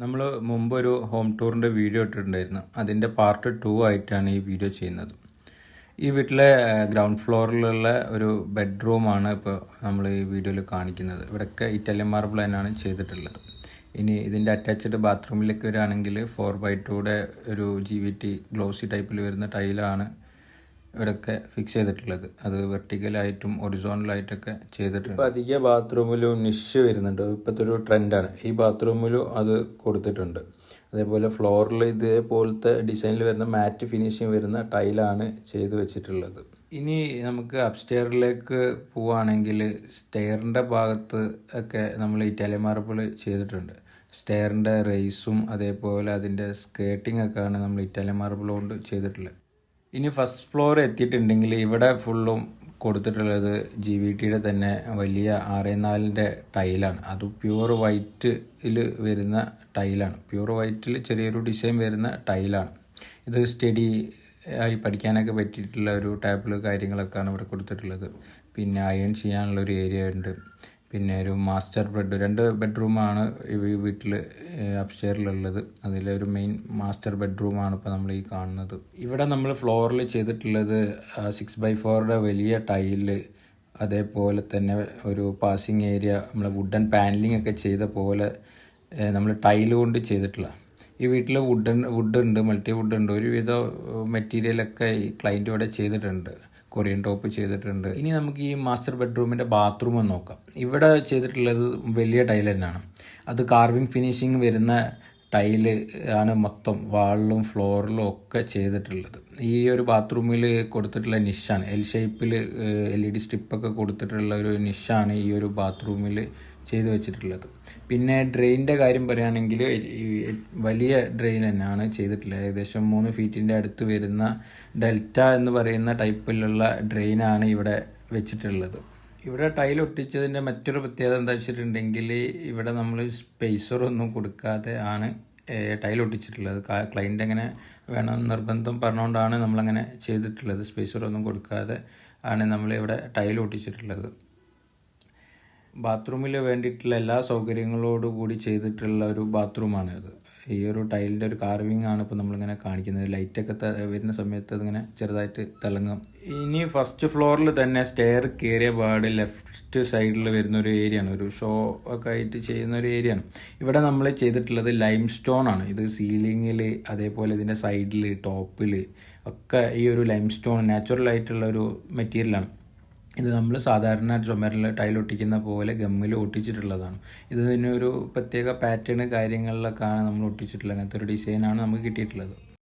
നമ്മൾ മുമ്പ് ഒരു ഹോം ടൂറിന്റെ വീഡിയോ ഇട്ടിട്ടുണ്ടായിരുന്നു. അതിന്റെ പാർട്ട് ടു ആയിട്ടാണ് ഈ വീഡിയോ ചെയ്യുന്നത്. ഈ വീട്ടിലെ ഗ്രൗണ്ട് ഫ്ലോറിലുള്ള ഒരു ബെഡ്റൂമാണ് ഇപ്പോൾ നമ്മൾ ഈ വീഡിയോയിൽ കാണിക്കുന്നത്. ഇവിടെയൊക്കെ ഇറ്റാലിയൻ മാർബിൾ തന്നെയാണ് ചെയ്തിട്ടുള്ളത്. ഇനി ഇതിന്റെ അറ്റാച്ച്ഡ് ബാത്റൂമിലേക്ക് വരികയാണെങ്കിൽ ഫോർ ബൈ ടൂടെ ഒരു ജി വി ടി ഗ്ലോസി ടൈപ്പിൽ വരുന്ന ടൈലാണ് ഇവിടെയൊക്കെ ഫിക്സ് ചെയ്തിട്ടുള്ളത്. അത് വെർട്ടിക്കലായിട്ടും ഒറിസോണലായിട്ടൊക്കെ ചെയ്തിട്ടുണ്ട്. ഇപ്പോൾ അധിക ബാത്റൂമിലും നിഷ് വരുന്നുണ്ട്. ഇപ്പോഴത്തെ ഒരു ട്രെൻഡാണ് ഈ ബാത്റൂമിലും അത് കൊടുത്തിട്ടുണ്ട്. അതേപോലെ ഫ്ലോറിൽ ഇതേപോലത്തെ ഡിസൈനിൽ വരുന്ന മാറ്റ് ഫിനിഷിങ് വരുന്ന ടൈലാണ് ചെയ്തു വെച്ചിട്ടുള്ളത്. ഇനി നമുക്ക് അപ്സ്റ്റെയറിലേക്ക് പോവുകയാണെങ്കിൽ സ്റ്റെയറിന്റെ ഭാഗത്ത് ഒക്കെ നമ്മൾ ഇറ്റാലിയൻ മാർബിൾ ചെയ്തിട്ടുണ്ട്. സ്റ്റെയറിന്റെ റേസും അതേപോലെ അതിന്റെ സ്കേർട്ടിംഗ് ഒക്കെയാണ് നമ്മൾ ഇറ്റാലിയൻ മാർബിൾ കൊണ്ട് ചെയ്തിട്ടുള്ളത്. ഇനി ഫസ്റ്റ് ഫ്ലോർ എത്തിയിട്ടുണ്ടെങ്കിൽ ഇവിടെ ഫുള്ളും കൊടുത്തിട്ടുള്ളത് ജി വി ടിയുടെ തന്നെ വലിയ ആറ് നാലിന്റെ ടൈലാണ് അത് പ്യുവർ വൈറ്റിൽ വരുന്ന ടൈലാണ് പ്യുവർ വൈറ്റിൽ ചെറിയൊരു ഡിസൈൻ വരുന്ന ടൈലാണ് ഇത് സ്റ്റഡി ആയി പഠിക്കാനൊക്കെ പറ്റിയിട്ടുള്ള ഒരു ടേബിൾ കാര്യങ്ങളൊക്കെയാണ് ഇവിടെ കൊടുത്തിട്ടുള്ളത്. പിന്നെ അയൺ ചെയ്യാനുള്ള ഒരു ഏരിയ ഉണ്ട്. പിന്നെ ഒരു മാസ്റ്റർ ബെഡ് രണ്ട് ബെഡ്റൂമാണ് ഈ വീട്ടിൽ അപ്സ്റ്റെയറിലുള്ളത് അതിലെ ഒരു മെയിൻ മാസ്റ്റർ ബെഡ്റൂമാണ് ഇപ്പോൾ നമ്മൾ ഈ കാണുന്നത്. ഇവിടെ നമ്മൾ ഫ്ലോറിൽ ചെയ്തിട്ടുള്ളത് സിക്സ് ബൈ ഫോറുടെ വലിയ ടൈൽ അതേപോലെ തന്നെ ഒരു പാസിങ് ഏരിയ നമ്മൾ വുഡൻ പാനലിംഗ് ഒക്കെ ചെയ്ത പോലെ നമ്മൾ ടൈൽ കൊണ്ട് ചെയ്തിട്ടുള്ള ഈ വീട്ടിൽ വുഡൻ വുഡ് ഉണ്ട് മൾട്ടി വുഡ് ഉണ്ട് ഒരുവിധ മെറ്റീരിയലൊക്കെ ഈ ക്ലൈന്റ് ഇവിടെ ചെയ്തിട്ടുണ്ട്. കൊറിയൻ ടോപ്പ് ചെയ്തിട്ടുണ്ട്. ഇനി നമുക്ക് ഈ മാസ്റ്റർ ബെഡ്റൂമിന്റെ ബാത്റൂം നോക്കാം. ഇവിടെ ചെയ്തിട്ടുള്ളത് വലിയ ടൈൽ തന്നെയാണ്. അത് കാർവിംഗ് ഫിനിഷിങ് വരുന്ന ടൈൽ ആണ് മൊത്തം വാളിലും ഫ്ലോറിലും ഒക്കെ ചെയ്തിട്ടുള്ളത്. ഈ ഒരു ബാത്റൂമിൽ കൊടുത്തിട്ടുള്ള നിഷാണ് എൽ ഷേപ്പിൽ എൽ ഇ ഡി സ്ട്രിപ്പൊക്കെ കൊടുത്തിട്ടുള്ള ഒരു നിഷാണ് ഈ ഒരു ബാത്റൂമിൽ ചെയ്തു വെച്ചിട്ടുള്ളത്. പിന്നെ ഡ്രെയിനിന്റെ കാര്യം പറയുകയാണെങ്കിൽ വലിയ ഡ്രെയിൻ തന്നെയാണ് ചെയ്തിട്ടുള്ളത്. ഏകദേശം മൂന്ന് ഫീറ്റിന്റെ അടുത്ത് വരുന്ന ഡെൽറ്റ എന്ന് പറയുന്ന ടൈപ്പിലുള്ള ഡ്രെയിനാണ് ഇവിടെ വെച്ചിട്ടുള്ളത്. ഇവിടെ ടൈൽ ഒട്ടിച്ചതിന്റെ മറ്റൊരു പ്രത്യേകത എന്താ വെച്ചിട്ടുണ്ടെങ്കിൽ ഇവിടെ നമ്മൾ സ്പേസറൊന്നും കൊടുക്കാതെ ആണ് ടൈൽ ഒട്ടിച്ചിട്ടുള്ളത്. ക്ലൈന്റ് എങ്ങനെ വേണം നിർബന്ധം പറഞ്ഞുകൊണ്ടാണ് നമ്മളങ്ങനെ ചെയ്തിട്ടുള്ളത്. സ്പേസറൊന്നും കൊടുക്കാതെ ആണ് നമ്മളിവിടെ ടൈൽ ഒട്ടിച്ചിട്ടുള്ളത്. ബാത്റൂമിൽ വേണ്ടിയിട്ടുള്ള എല്ലാ സൗകര്യങ്ങളോടും കൂടി ചെയ്തിട്ടുള്ള ഒരു ബാത്റൂമാണ് ഇത് ഈ ഒരു ടൈലിന്റെ ഒരു കാർവിംഗ് ആണ് ഇപ്പോൾ നമ്മളിങ്ങനെ കാണിക്കുന്നത്. ലൈറ്റൊക്കെ വരുന്ന സമയത്ത് അതിങ്ങനെ ചെറുതായിട്ട് തിളങ്ങും. ഇനി ഫസ്റ്റ് ഫ്ലോറിൽ തന്നെ സ്റ്റെയർ കയറിയ പാട് ലെഫ്റ്റ് സൈഡിൽ വരുന്ന ഒരു ഏരിയ ആണ്. ഒരു ഷോ ഒക്കെ ആയിട്ട് ചെയ്യുന്ന ഒരു ഏരിയ ആണ്. ഇവിടെ നമ്മൾ ചെയ്തിട്ടുള്ളത് ലൈം സ്റ്റോൺ ആണ്. ഇത് സീലിങ്ങിൽ അതേപോലെ ഇതിന്റെ സൈഡിൽ ടോപ്പിൽ ഒക്കെ ഈ ഒരു ലൈം സ്റ്റോൺ നാച്ചുറൽ ആയിട്ടുള്ള ഒരു മെറ്റീരിയലാണ് ഇത് നമ്മൾ സാധാരണ ചുമരിൽ ടൈൽ ഒട്ടിക്കുന്ന പോലെ ഗമ്മിൽ ഒട്ടിച്ചിട്ടുള്ളതാണ്. ഇത് ഇതിനൊരു പ്രത്യേക പാറ്റേൺ കാര്യങ്ങളിലൊക്കെയാണ് നമ്മൾ ഒട്ടിച്ചിട്ടുള്ളത്. അങ്ങനത്തെ ഒരു ഡിസൈനാണ് നമുക്ക് കിട്ടിയിട്ടുള്ളത്.